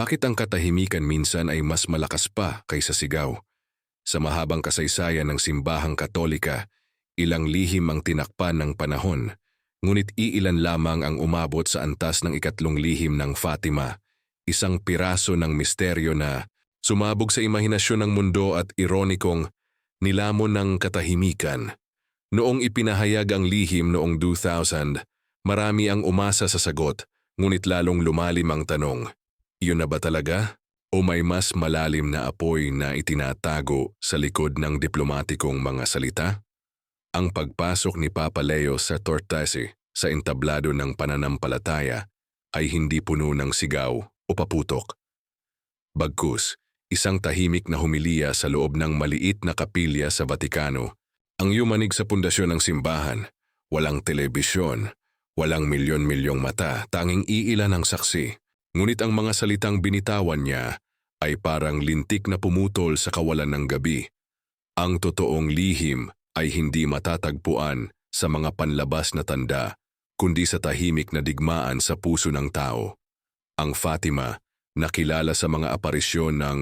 Bakit ang katahimikan minsan ay mas malakas pa kaysa sigaw? Sa mahabang kasaysayan ng simbahang katolika, ilang lihim ang tinakpan ng panahon, ngunit iilan lamang ang umabot sa antas ng ikatlong lihim ng Fatima, isang piraso ng misteryo na sumabog sa imahinasyon ng mundo at ironikong nilamon ng katahimikan. Noong ipinahayag ang lihim noong 2000, marami ang umasa sa sagot, ngunit lalong lumalim ang tanong, iyon na ba talaga? O may mas malalim na apoy na itinatago sa likod ng diplomatikong mga salita? Ang pagpasok ni Papa Leo sa Tortese sa entablado ng pananampalataya ay hindi puno ng sigaw o paputok. Bagkus, isang tahimik na humiliya sa loob ng maliit na kapilya sa Vatikano. Ang yumanig sa pundasyon ng simbahan, walang telebisyon, walang milyon-milyong mata, tanging iilan ang saksi. Ngunit ang mga salitang binitawan niya ay parang lintik na pumutol sa kawalan ng gabi. Ang totoong lihim ay hindi matatagpuan sa mga panlabas na tanda, kundi sa tahimik na digmaan sa puso ng tao. Ang Fatima, nakilala sa mga aparisyon ng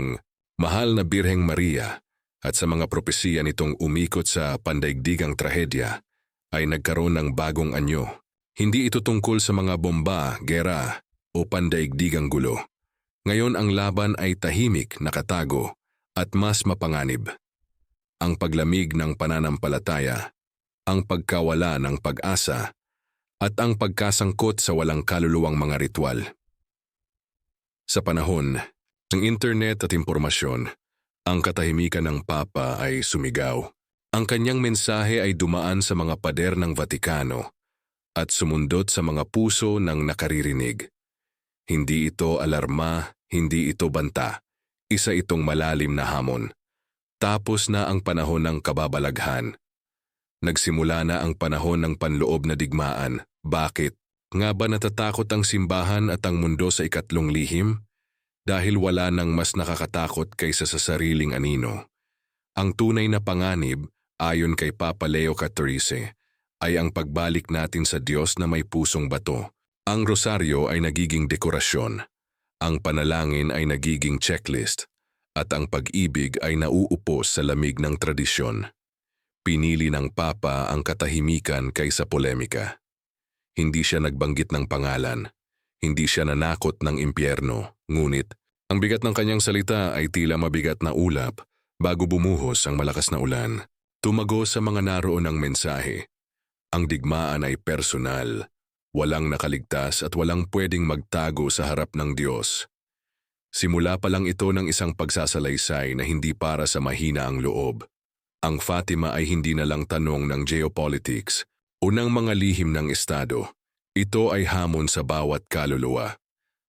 Mahal na Birheng Maria at sa mga propesiya nitong umikot sa pandaigdigang trahedya, ay nagkaroon ng bagong anyo. Hindi ito tungkol sa mga bomba, gera, o pandaigdigang gulo. Ngayon ang laban ay tahimik, nakatago, at mas mapanganib. Ang paglamig ng pananampalataya, ang pagkawala ng pag-asa, at ang pagkasangkot sa walang kaluluwang mga ritual. Sa panahon ng internet at impormasyon, ang katahimikan ng Papa ay sumigaw. Ang kanyang mensahe ay dumaan sa mga pader ng Vatikano at sumundot sa mga puso ng nakaririnig. Hindi ito alarma, hindi ito banta. Isa itong malalim na hamon. Tapos na ang panahon ng kababalaghan. Nagsimula na ang panahon ng panloob na digmaan. Bakit? Nga ba natatakot ang simbahan at ang mundo sa ikatlong lihim? Dahil wala nang mas nakakatakot kaysa sa sariling anino. Ang tunay na panganib, ayon kay Papa Leo XIV, ay ang pagbalik natin sa Diyos na may pusong bato ang rosaryo ay nagiging dekorasyon, ang panalangin ay nagiging checklist, at ang pag-ibig ay nauupo sa lamig ng tradisyon. Pinili ng Papa ang katahimikan kaysa polemika. Hindi siya nagbanggit ng pangalan, hindi siya nanakot ng impyerno, ngunit ang bigat ng kanyang salita ay tila mabigat na ulap bago bumuhos ang malakas na ulan. Tumago sa mga naroon ng mensahe. Ang digmaan ay personal, Walang nakaligtas at walang pwedeng magtago sa harap ng Diyos. Simula pa lang ito ng isang pagsasalaysay na hindi para sa mahina ang loob. Ang Fatima ay hindi na lang tanong ng geopolitics o ng mga lihim ng Estado. Ito ay hamon sa bawat kaluluwa.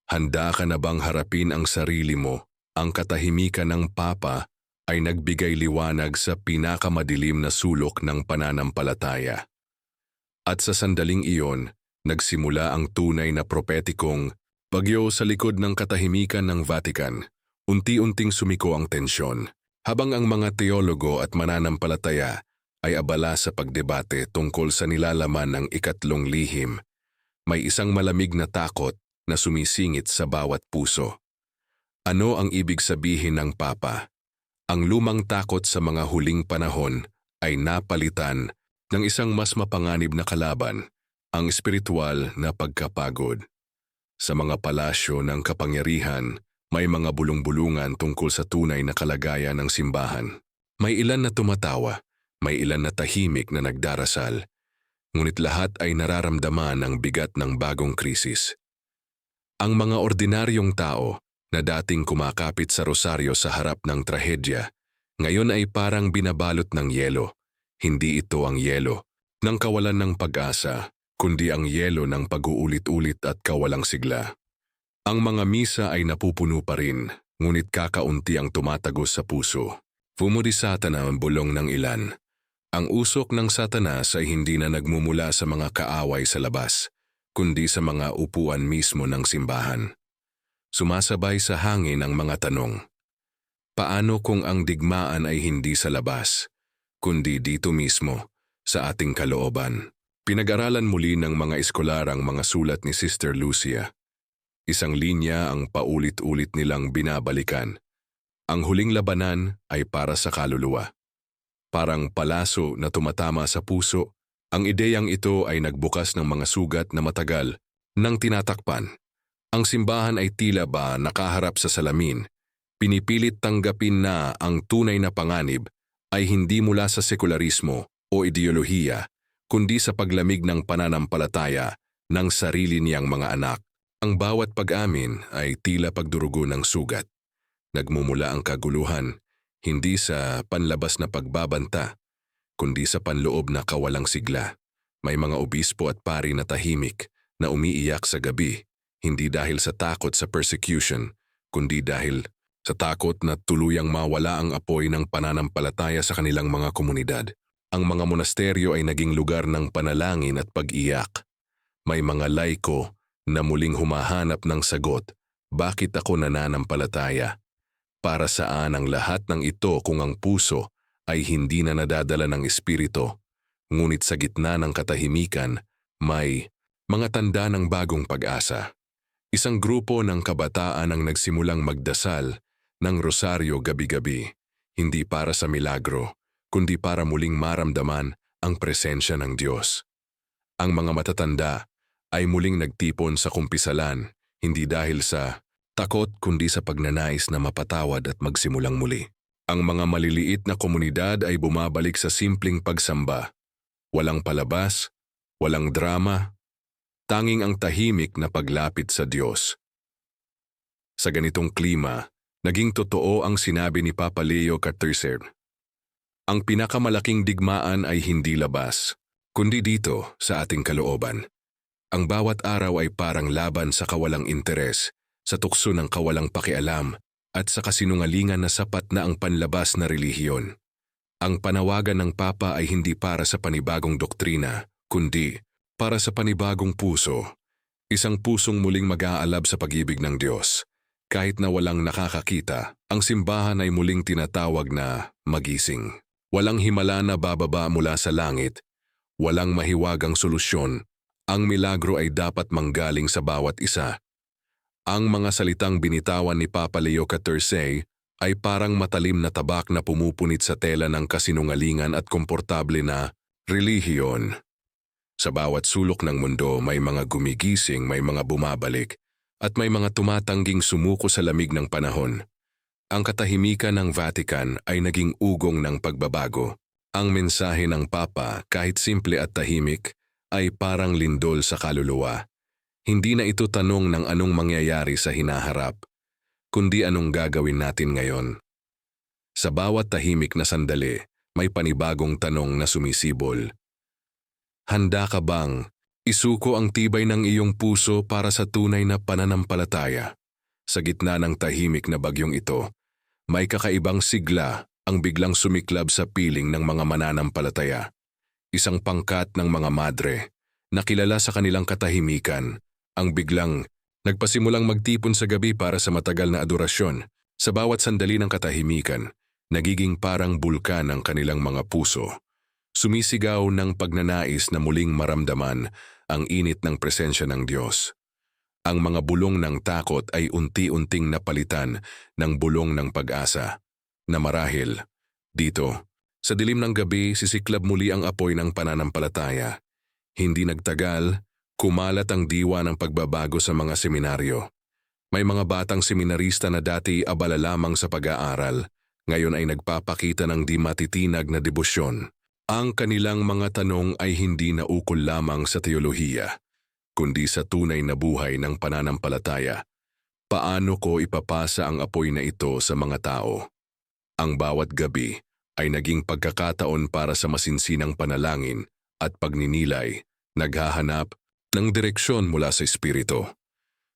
Handa ka na bang harapin ang sarili mo? Ang katahimikan ng Papa ay nagbigay liwanag sa pinakamadilim na sulok ng pananampalataya. At sa sandaling iyon, nagsimula ang tunay na propetikong bagyo sa likod ng katahimikan ng Vatican. Unti-unting sumiko ang tensyon, habang ang mga teologo at mananampalataya ay abala sa pagdebate tungkol sa nilalaman ng ikatlong lihim. May isang malamig na takot na sumisingit sa bawat puso. Ano ang ibig sabihin ng Papa? Ang lumang takot sa mga huling panahon ay napalitan ng isang mas mapanganib na kalaban ang espiritual na pagkapagod. Sa mga palasyo ng kapangyarihan, may mga bulong-bulungan tungkol sa tunay na kalagayan ng simbahan. May ilan na tumatawa, may ilan na tahimik na nagdarasal, ngunit lahat ay nararamdaman ang bigat ng bagong krisis. Ang mga ordinaryong tao na dating kumakapit sa rosaryo sa harap ng trahedya, ngayon ay parang binabalot ng yelo. Hindi ito ang yelo ng kawalan ng pag-asa, kundi ang yelo ng pag-uulit-ulit at kawalang sigla. Ang mga misa ay napupuno pa rin, ngunit kakaunti ang tumatagos sa puso. Fumuri satana ang bulong ng ilan. Ang usok ng satanas ay hindi na nagmumula sa mga kaaway sa labas, kundi sa mga upuan mismo ng simbahan. Sumasabay sa hangin ang mga tanong. Paano kung ang digmaan ay hindi sa labas, kundi dito mismo, sa ating kalooban? Pinag-aralan muli ng mga eskolar ang mga sulat ni Sister Lucia. Isang linya ang paulit-ulit nilang binabalikan. Ang huling labanan ay para sa kaluluwa. Parang palaso na tumatama sa puso, ang ideyang ito ay nagbukas ng mga sugat na matagal nang tinatakpan. Ang simbahan ay tila ba nakaharap sa salamin, pinipilit tanggapin na ang tunay na panganib ay hindi mula sa sekularismo o ideolohiya, kundi sa paglamig ng pananampalataya ng sarili niyang mga anak. Ang bawat pag-amin ay tila pagdurugo ng sugat. Nagmumula ang kaguluhan, hindi sa panlabas na pagbabanta, kundi sa panloob na kawalang sigla. May mga obispo at pari na tahimik na umiiyak sa gabi, hindi dahil sa takot sa persecution, kundi dahil sa takot na tuluyang mawala ang apoy ng pananampalataya sa kanilang mga komunidad. Ang mga monasteryo ay naging lugar ng panalangin at pag-iyak. May mga laiko na muling humahanap ng sagot, bakit ako nananampalataya? Para saan ang lahat ng ito kung ang puso ay hindi na nadadala ng espiritu, ngunit sa gitna ng katahimikan, may mga tanda ng bagong pag-asa. Isang grupo ng kabataan ang nagsimulang magdasal ng rosaryo gabi-gabi, hindi para sa milagro, kundi para muling maramdaman ang presensya ng Diyos. Ang mga matatanda ay muling nagtipon sa kumpisalan, hindi dahil sa takot kundi sa pagnanais na mapatawad at magsimulang muli. Ang mga maliliit na komunidad ay bumabalik sa simpleng pagsamba. Walang palabas, walang drama, tanging ang tahimik na paglapit sa Diyos. Sa ganitong klima, naging totoo ang sinabi ni Papa Leo XIII. Ang pinakamalaking digmaan ay hindi labas, kundi dito sa ating kalooban. Ang bawat araw ay parang laban sa kawalang interes, sa tukso ng kawalang pakialam, at sa kasinungalingan na sapat na ang panlabas na relihiyon. Ang panawagan ng Papa ay hindi para sa panibagong doktrina, kundi para sa panibagong puso. Isang pusong muling mag-aalab sa pag-ibig ng Diyos. Kahit na walang nakakakita, ang simbahan ay muling tinatawag na magising. Walang himala na bababa mula sa langit, walang mahiwagang solusyon, ang milagro ay dapat manggaling sa bawat isa. Ang mga salitang binitawan ni Papa Leo XIII ay parang matalim na tabak na pumupunit sa tela ng kasinungalingan at komportable na relihiyon. Sa bawat sulok ng mundo may mga gumigising, may mga bumabalik, at may mga tumatangging sumuko sa lamig ng panahon. Ang katahimikan ng Vatican ay naging ugong ng pagbabago. Ang mensahe ng Papa, kahit simple at tahimik, ay parang lindol sa kaluluwa. Hindi na ito tanong ng anong mangyayari sa hinaharap, kundi anong gagawin natin ngayon. Sa bawat tahimik na sandali, may panibagong tanong na sumisibol. Handa ka bang isuko ang tibay ng iyong puso para sa tunay na pananampalataya? Sa gitna ng tahimik na bagyong ito, may kakaibang sigla ang biglang sumiklab sa piling ng mga mananampalataya isang pangkat ng mga madre na kilala sa kanilang katahimikan ang biglang nagpasimulang magtipon sa gabi para sa matagal na adorasyon. Sa bawat sandali ng katahimikan, nagiging parang bulkan ang kanilang mga puso. Sumisigaw ng pagnanais na muling maramdaman ang init ng presensya ng Diyos. Ang mga bulong ng takot ay unti-unting napalitan ng bulong ng pag-asa, na marahil, dito, sa dilim ng gabi, sisiklab muli ang apoy ng pananampalataya. Hindi nagtagal, kumalat ang diwa ng pagbabago sa mga seminaryo. May mga batang seminarista na dati abala lamang sa pag-aaral, ngayon ay nagpapakita ng di matitinag na debosyon. Ang kanilang mga tanong ay hindi naukol lamang sa teolohiya, kundi sa tunay na buhay ng pananampalataya. Paano ko ipapasa ang apoy na ito sa mga tao? Ang bawat gabi, ay naging pagkakataon para sa masinsinang panalangin at pagninilay, naghahanap ng direksyon mula sa Espiritu.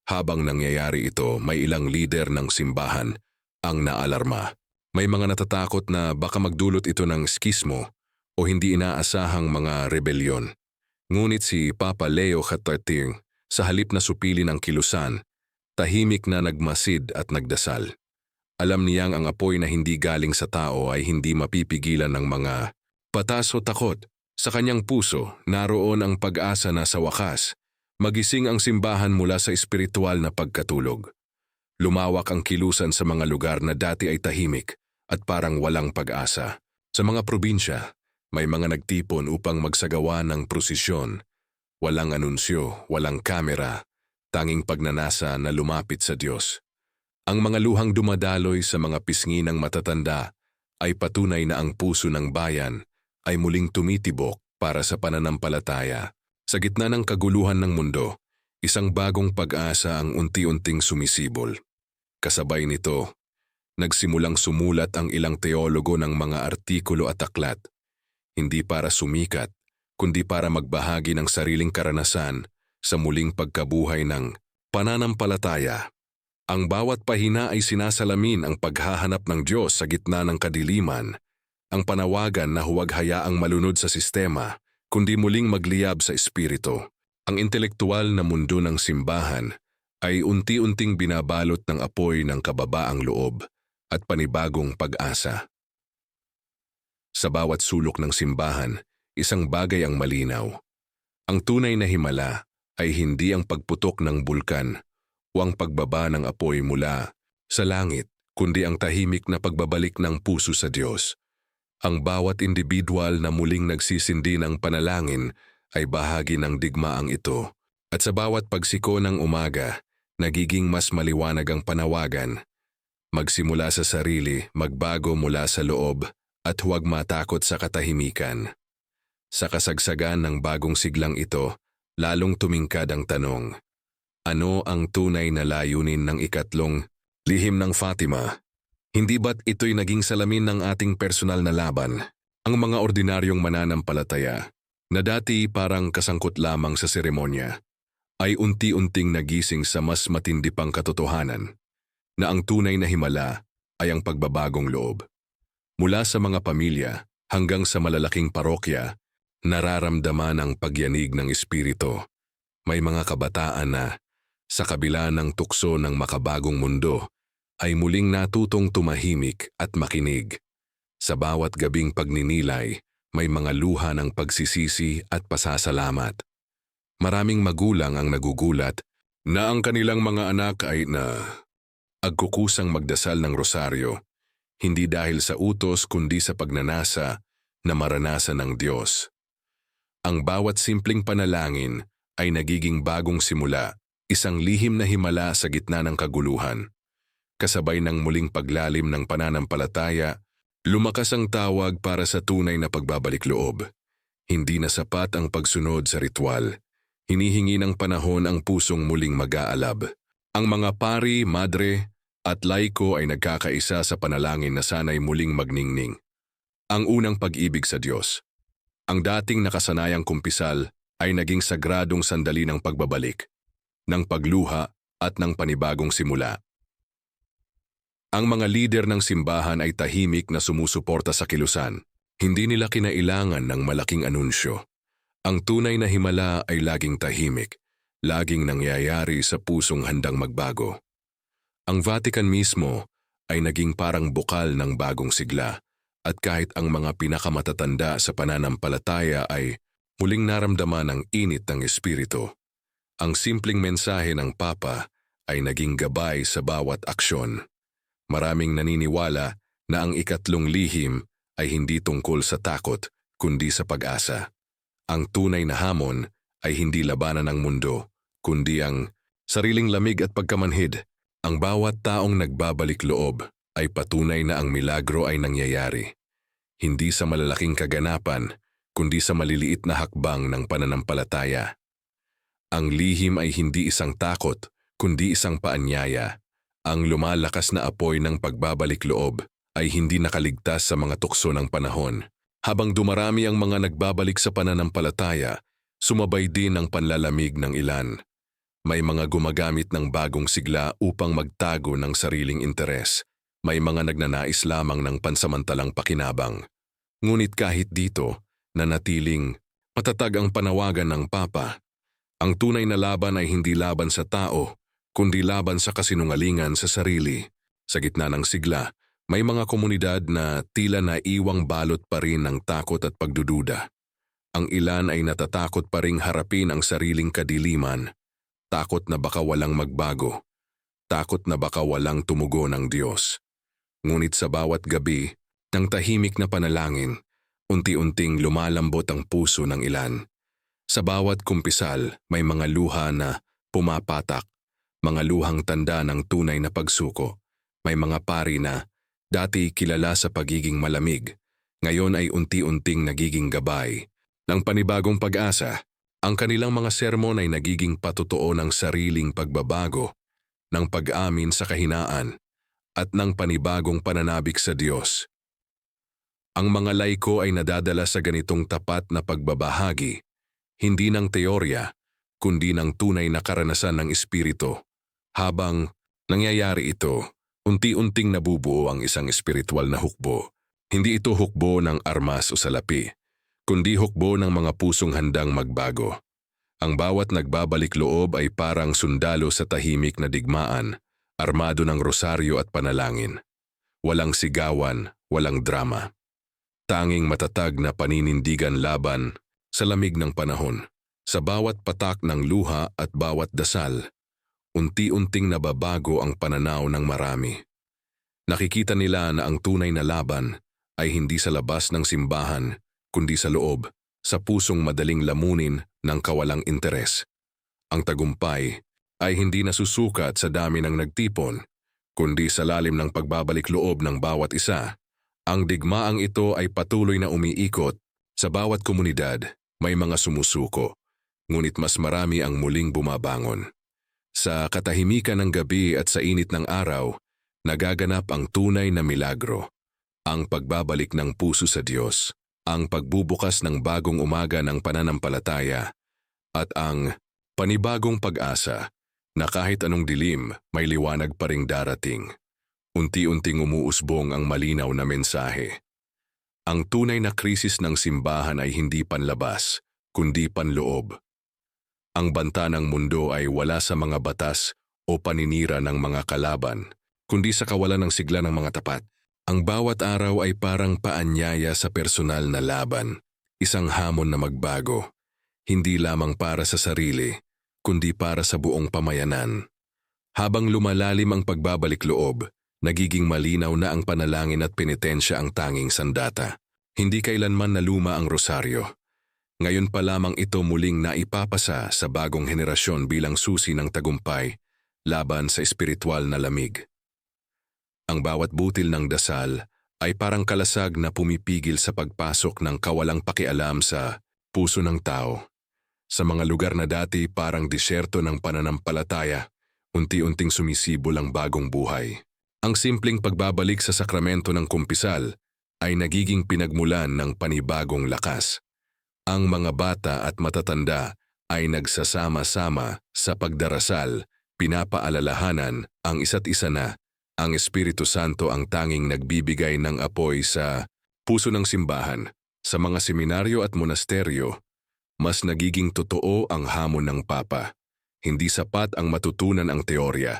Habang nangyayari ito, may ilang lider ng simbahan ang naalarma. May mga natatakot na baka magdulot ito ng skismo o hindi inaasahang mga rebelyon. Ngunit si Papa Leo XIII sa halip na supili ng kilusan, tahimik na nagmasid at nagdasal. Alam niyang ang apoy na hindi galing sa tao ay hindi mapipigilan ng mga patas o takot. Sa kanyang puso, naroon ang pag-asa na sa wakas, Magising ang simbahan mula sa espiritual na pagkatulog. Lumawak ang kilusan sa mga lugar na dati ay tahimik at parang walang pag-asa. Sa mga probinsya, may mga nagtipon upang magsagawa ng prosesyon. Walang anunsyo, walang kamera, tanging pagnanasa na lumapit sa Diyos. Ang mga luhang dumadaloy sa mga pisngi ng matatanda ay patunay na ang puso ng bayan ay muling tumitibok para sa pananampalataya. Sa gitna ng kaguluhan ng mundo, isang bagong pag-asa ang unti-unting sumisibol. Kasabay nito, nagsimulang sumulat ang ilang teologo ng mga artikulo at aklat, hindi para sumikat, kundi para magbahagi ng sariling karanasan sa muling pagkabuhay ng pananampalataya. Ang bawat pahina ay sinasalamin ang paghahanap ng Diyos sa gitna ng kadiliman, ang panawagan na huwag hayaang malunod sa sistema, kundi muling magliyab sa espiritu. Ang intelektual na mundo ng simbahan ay unti-unting binabalot ng apoy ng kababaang loob at panibagong pag-asa. Sa bawat sulok ng simbahan, isang bagay ang malinaw. Ang tunay na himala ay hindi ang pagputok ng bulkan o ang pagbaba ng apoy mula sa langit, kundi ang tahimik na pagbabalik ng puso sa Diyos. Ang bawat individual na muling nagsisindi ng panalangin ay bahagi ng digmaang ito. At sa bawat pagsiko ng umaga, nagiging mas maliwanag ang panawagan. Magsimula sa sarili, magbago mula sa loob, at huwag matakot sa katahimikan. Sa kasagsagan ng bagong siglang ito, lalong tumingkad ang tanong, ano ang tunay na layunin ng ikatlong lihim ng Fatima? Hindi ba't ito'y naging salamin ng ating personal na laban? Ang mga ordinaryong mananampalataya, na dati parang kasangkot lamang sa seremonya, ay unti-unting nagising sa mas matindi pang katotohanan na ang tunay na himala ay ang pagbabagong loob. Mula sa mga pamilya hanggang sa malalaking parokya, nararamdaman ang pagyanig ng espiritu. May mga kabataan na, sa kabila ng tukso ng makabagong mundo, ay muling natutong tumahimik at makinig. Sa bawat gabing pagninilay, may mga luha ng pagsisisi at pasasalamat. Maraming magulang ang nagugulat na ang kanilang mga anak ay na agkukusang magdasal ng rosaryo, hindi dahil sa utos kundi sa pagnanasa na maranasan ng Diyos. Ang bawat simpleng panalangin ay nagiging bagong simula, isang lihim na himala sa gitna ng kaguluhan. Kasabay ng muling paglalim ng pananampalataya, lumakas ang tawag para sa tunay na pagbabalik loob. Hindi na sapat ang pagsunod sa ritual. Hinihingi ng panahon ang pusong muling mag-aalab. Ang mga pari, madre, at laiko ay nagkakaisa sa panalangin na sana'y muling magningning. Ang unang pag-ibig sa Diyos. Ang dating nakasanayang kumpisal ay naging sagradong sandali ng pagbabalik, ng pagluha at ng panibagong simula. Ang mga lider ng simbahan ay tahimik na sumusuporta sa kilusan. Hindi nila kinailangan ng malaking anunsyo. Ang tunay na himala ay laging tahimik, laging nangyayari sa pusong handang magbago. Ang Vatican mismo ay naging parang bukal ng bagong sigla at kahit ang mga pinakamatatanda sa pananampalataya ay muling naramdaman ang init ng espiritu. Ang simpleng mensahe ng Papa ay naging gabay sa bawat aksyon. Maraming naniniwala na ang ikatlong lihim ay hindi tungkol sa takot kundi sa pag-asa. Ang tunay na hamon ay hindi labanan ng mundo, kundi ang sariling lamig at pagkamanhid ang bawat taong nagbabalik loob ay patunay na ang milagro ay nangyayari. Hindi sa malalaking kaganapan, kundi sa maliliit na hakbang ng pananampalataya. Ang lihim ay hindi isang takot, kundi isang paanyaya. Ang lumalakas na apoy ng pagbabalik loob ay hindi nakaligtas sa mga tukso ng panahon. Habang dumarami ang mga nagbabalik sa pananampalataya, sumabay din ang panlalamig ng ilan. May mga gumagamit ng bagong sigla upang magtago ng sariling interes. May mga nagnanais lamang ng pansamantalang pakinabang. Ngunit kahit dito, nanatiling matatag ang panawagan ng Papa. Ang tunay na laban ay hindi laban sa tao, kundi laban sa kasinungalingan sa sarili. Sa gitna ng sigla, may mga komunidad na tila na iwang balot pa rin ng takot at pagdududa. Ang ilan ay natatakot pa ring harapin ang sariling kadiliman. Takot na baka walang magbago. Takot na baka walang tumugo ng Diyos. Ngunit sa bawat gabi, ng tahimik na panalangin, unti-unting lumalambot ang puso ng ilan. Sa bawat kumpisal, may mga luha na pumapatak, mga luhang tanda ng tunay na pagsuko. May mga pari na dati kilala sa pagiging malamig, ngayon ay unti-unting nagiging gabay ng panibagong pag-asa. Ang kanilang mga sermon ay nagiging patutuo ng sariling pagbabago, ng pag-amin sa kahinaan, at ng panibagong pananabik sa Diyos. Ang mga laiko ay nadadala sa ganitong tapat na pagbabahagi, hindi ng teorya, kundi ng tunay na karanasan ng Espiritu. Habang nangyayari ito, unti-unting nabubuo ang isang espiritual na hukbo. Hindi ito hukbo ng armas o salapi, kundi hukbo ng mga pusong handang magbago. Ang bawat nagbabalik loob ay parang sundalo sa tahimik na digmaan, armado ng rosaryo at panalangin. Walang sigawan, walang drama. Tanging matatag na paninindigan laban sa lamig ng panahon. Sa bawat patak ng luha at bawat dasal, unti-unting nababago ang pananaw ng marami. Nakikita nila na ang tunay na laban ay hindi sa labas ng simbahan, kundi sa loob, sa pusong madaling lamunin ng kawalang interes. Ang tagumpay ay hindi nasusukat sa dami ng nagtipon, kundi sa lalim ng pagbabalik loob ng bawat isa. Ang digmaang ito ay patuloy na umiikot. Sa bawat komunidad, may mga sumusuko, ngunit mas marami ang muling bumabangon. Sa katahimikan ng gabi at sa init ng araw, nagaganap ang tunay na milagro, ang pagbabalik ng puso sa Diyos, ang pagbubukas ng bagong umaga ng pananampalataya, at ang panibagong pag-asa na kahit anong dilim may liwanag pa ring darating. Unti-unting umuusbong ang malinaw na mensahe. Ang tunay na krisis ng simbahan ay hindi panlabas, kundi panloob. Ang banta ng mundo ay wala sa mga batas o paninira ng mga kalaban, kundi sa kawalan ng sigla ng mga tapat. Ang bawat araw ay parang paanyaya sa personal na laban, isang hamon na magbago, hindi lamang para sa sarili, kundi para sa buong pamayanan. Habang lumalalim ang pagbabalik loob, nagiging malinaw na ang panalangin at penitensya ang tanging sandata. Hindi kailanman naluma ang rosaryo. Ngayon pa lamang ito muling naipapasa sa bagong henerasyon bilang susi ng tagumpay laban sa espiritual na lamig. Ang bawat butil ng dasal ay parang kalasag na pumipigil sa pagpasok ng kawalang pakialam sa puso ng tao. Sa mga lugar na dati parang disyerto ng pananampalataya, unti-unting sumisibol ang bagong buhay. Ang simpleng pagbabalik sa sakramento ng kumpisal ay nagiging pinagmulan ng panibagong lakas. Ang mga bata at matatanda ay nagsasama-sama sa pagdarasal, pinapaalalahanan ang isa't isa na ang Espiritu Santo ang tanging nagbibigay ng apoy sa puso ng simbahan. Sa mga seminaryo at monasteryo, mas nagiging totoo ang hamon ng Papa. Hindi sapat ang matutunan ang teorya.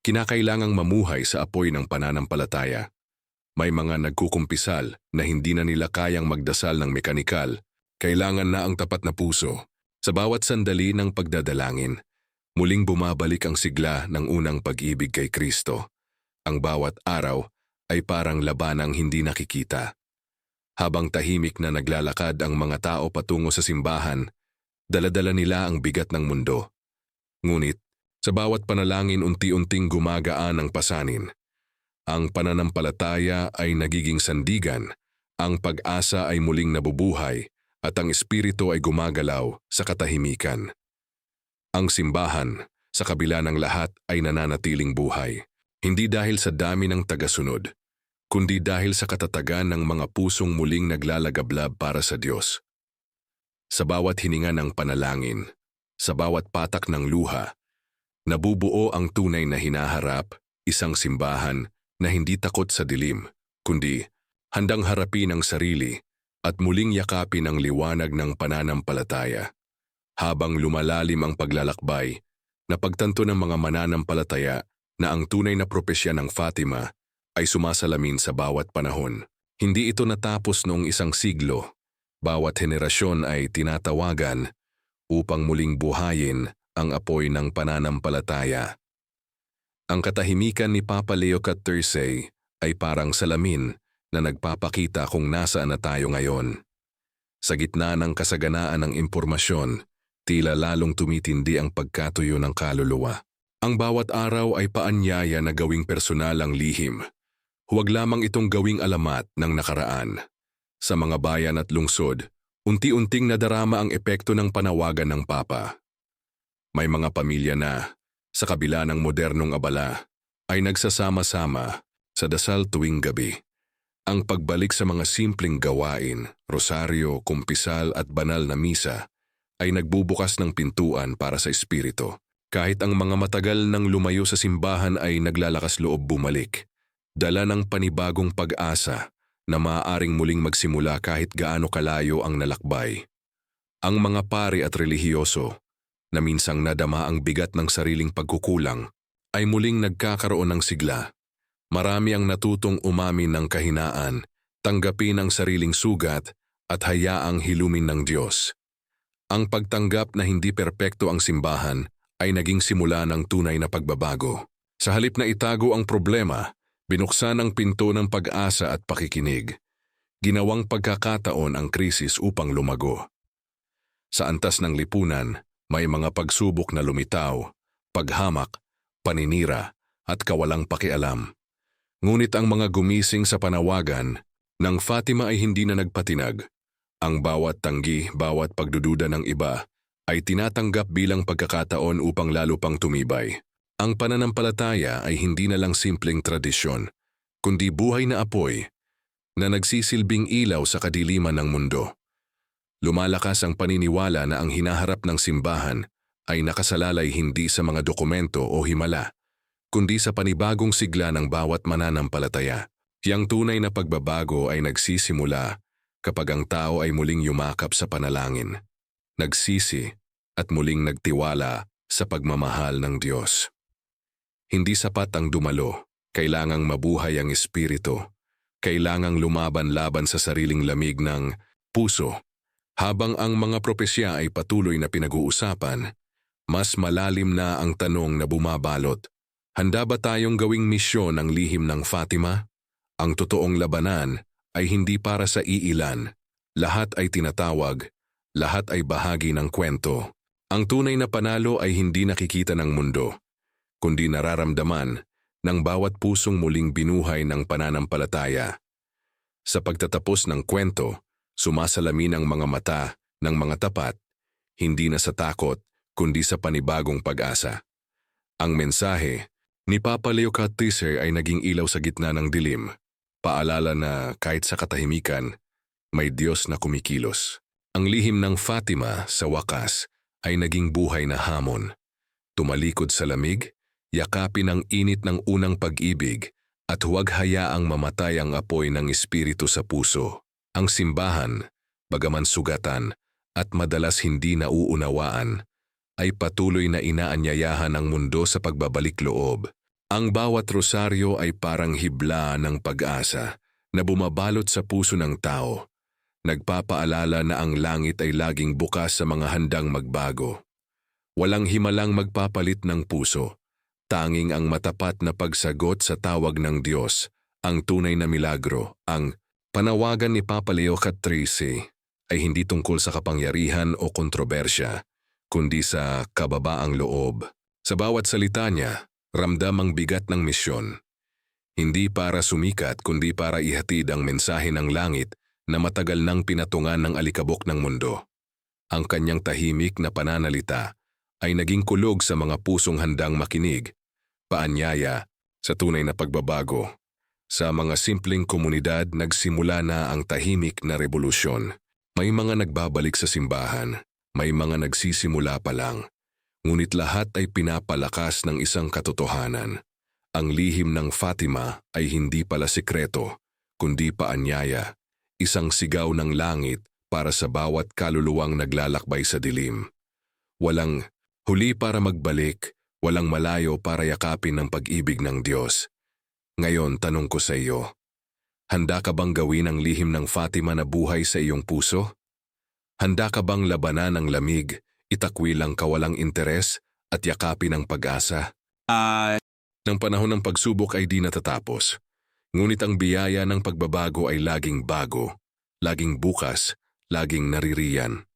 Kinakailangang mamuhay sa apoy ng pananampalataya. May mga nagkukumpisal na hindi na nila kayang magdasal ng mekanikal. Kailangan na ang tapat na puso. Sa bawat sandali ng pagdadalangin, muling bumabalik ang sigla ng unang pag-ibig kay Kristo. Ang bawat araw ay parang labanang hindi nakikita. Habang tahimik na naglalakad ang mga tao patungo sa simbahan, daladala nila ang bigat ng mundo. Ngunit, sa bawat panalangin unti-unting gumagaan ang pasanin. Ang pananampalataya ay nagiging sandigan, ang pag-asa ay muling nabubuhay, at ang espiritu ay gumagalaw sa katahimikan. Ang simbahan, sa kabila ng lahat, ay nananatiling buhay. Hindi dahil sa dami ng tagasunod, kundi dahil sa katatagan ng mga pusong muling naglalagablab para sa Diyos. Sa bawat hininga ng panalangin, sa bawat patak ng luha, nabubuo ang tunay na hinaharap, isang simbahan na hindi takot sa dilim, kundi handang harapin ang sarili at muling yakapin ang liwanag ng pananampalataya. Habang lumalalim ang paglalakbay, napagtanto ng mga mananampalataya na ang tunay na propesya ng Fatima ay sumasalamin sa bawat panahon. Hindi ito natapos noong isang siglo. bawat henerasyon ay tinatawagan upang muling buhayin ang apoy ng pananampalataya. Ang katahimikan ni Papa Leo XIII ay parang salamin na nagpapakita kung nasaan na tayo ngayon. Sa gitna ng kasaganaan ng impormasyon, tila lalong tumitindi ang pagkatuyo ng kaluluwa. Ang bawat araw ay paanyaya na gawing personal ang lihim. Huwag lamang itong gawing alamat ng nakaraan. Sa mga bayan at lungsod, unti-unting nadarama ang epekto ng panawagan ng Papa. May mga pamilya na, sa kabila ng modernong abala, ay nagsasama-sama sa dasal tuwing gabi. Ang pagbalik sa mga simpleng gawain, rosaryo, kumpisal at banal na misa, ay nagbubukas ng pintuan para sa espiritu. Kahit ang mga matagal nang lumayo sa simbahan ay naglalakas loob bumalik, dala ng panibagong pag-asa na maaaring muling magsimula kahit gaano kalayo ang nalakbay. Ang mga pari at relihiyoso, na minsang nadama ang bigat ng sariling pagkukulang, ay muling nagkakaroon ng sigla. Marami ang natutong umamin ng kahinaan, tanggapin ang sariling sugat at hayaang hilumin ng Diyos. Ang pagtanggap na hindi perpekto ang simbahan ay naging simula ng tunay na pagbabago. Sa halip na itago ang problema, binuksan ang pinto ng pag-asa at pakikinig. Ginawang pagkakataon ang krisis upang lumago. Sa antas ng lipunan, may mga pagsubok na lumitaw, paghamak, paninira, at kawalang pakialam. Ngunit ang mga gumising sa panawagan ng Fatima ay hindi na nagpatinag. Ang bawat tanggi, bawat pagdududa ng iba ay tinatanggap bilang pagkakataon upang lalo pang tumibay. Ang pananampalataya ay hindi na lang simpleng tradisyon, kundi buhay na apoy na nagsisilbing ilaw sa kadiliman ng mundo. Lumalakas ang paniniwala na ang hinaharap ng simbahan ay nakasalalay hindi sa mga dokumento o himala, kundi sa panibagong sigla ng bawat mananampalataya. Yang tunay na pagbabago ay nagsisimula kapag ang tao ay muling yumakap sa panalangin, nagsisi at muling nagtiwala sa pagmamahal ng Diyos. Hindi sapat ang dumalo, kailangang mabuhay ang espiritu, kailangang lumaban-laban sa sariling lamig ng puso. Habang ang mga propesya ay patuloy na pinag-uusapan, mas malalim na ang tanong na bumabalot. Handa ba tayong gawing misyon ng lihim ng Fatima? Ang totoong labanan ay hindi para sa iilan. Lahat ay tinatawag, lahat ay bahagi ng kwento. Ang tunay na panalo ay hindi nakikita ng mundo, kundi nararamdaman ng bawat pusong muling binuhay ng pananampalataya. Sa pagtatapos ng kwento, sumasalamin ang mga mata ng mga tapat, hindi na sa takot, kundi sa panibagong pag-asa. Ang mensahe ni Papa Leo Cattiser ay naging ilaw sa gitna ng dilim, paalala na kahit sa katahimikan, may Diyos na kumikilos. Ang lihim ng Fatima sa wakas ay naging buhay na hamon. Tumalikod sa lamig, yakapin ang init ng unang pag-ibig at huwag hayaang mamatay ang apoy ng espiritu sa puso. Ang simbahan, bagaman sugatan at madalas hindi nauunawaan, ay patuloy na inaanyayahan ang mundo sa pagbabalik loob. Ang bawat rosaryo ay parang hibla ng pag-asa na bumabalot sa puso ng tao. Nagpapaalala na ang langit ay laging bukas sa mga handang magbago. Walang himalang magpapalit ng puso. Tanging ang matapat na pagsagot sa tawag ng Diyos, ang tunay na milagro, ang panawagan ni Papa Leo XIII ay hindi tungkol sa kapangyarihan o kontrobersya, kundi sa kababaang loob. Sa bawat salita niya, ramdam ang bigat ng misyon. Hindi para sumikat kundi para ihatid ang mensahe ng langit na matagal nang pinatungan ng alikabok ng mundo. Ang kanyang tahimik na pananalita ay naging kulog sa mga pusong handang makinig, paanyaya sa tunay na pagbabago. Sa mga simpleng komunidad nagsimula na ang tahimik na revolusyon. May mga nagbabalik sa simbahan, may mga nagsisimula pa lang, ngunit lahat ay pinapalakas ng isang katotohanan. Ang lihim ng Fatima ay hindi pala sikreto, kundi paanyaya, isang sigaw ng langit para sa bawat kaluluwang naglalakbay sa dilim. Walang huli para magbalik, walang malayo para yakapin ng pag-ibig ng Diyos. Ngayon, tanong ko sa iyo, handa ka bang gawin ang lihim ng Fatima na buhay sa iyong puso? Handa ka bang labanan ng lamig, itakwil ang kawalang interes at yakapin ang pag-asa? Ah, Ng panahon ng pagsubok ay di natatapos. Ngunit ang biyaya ng pagbabago ay laging bago, laging bukas, laging naririyan.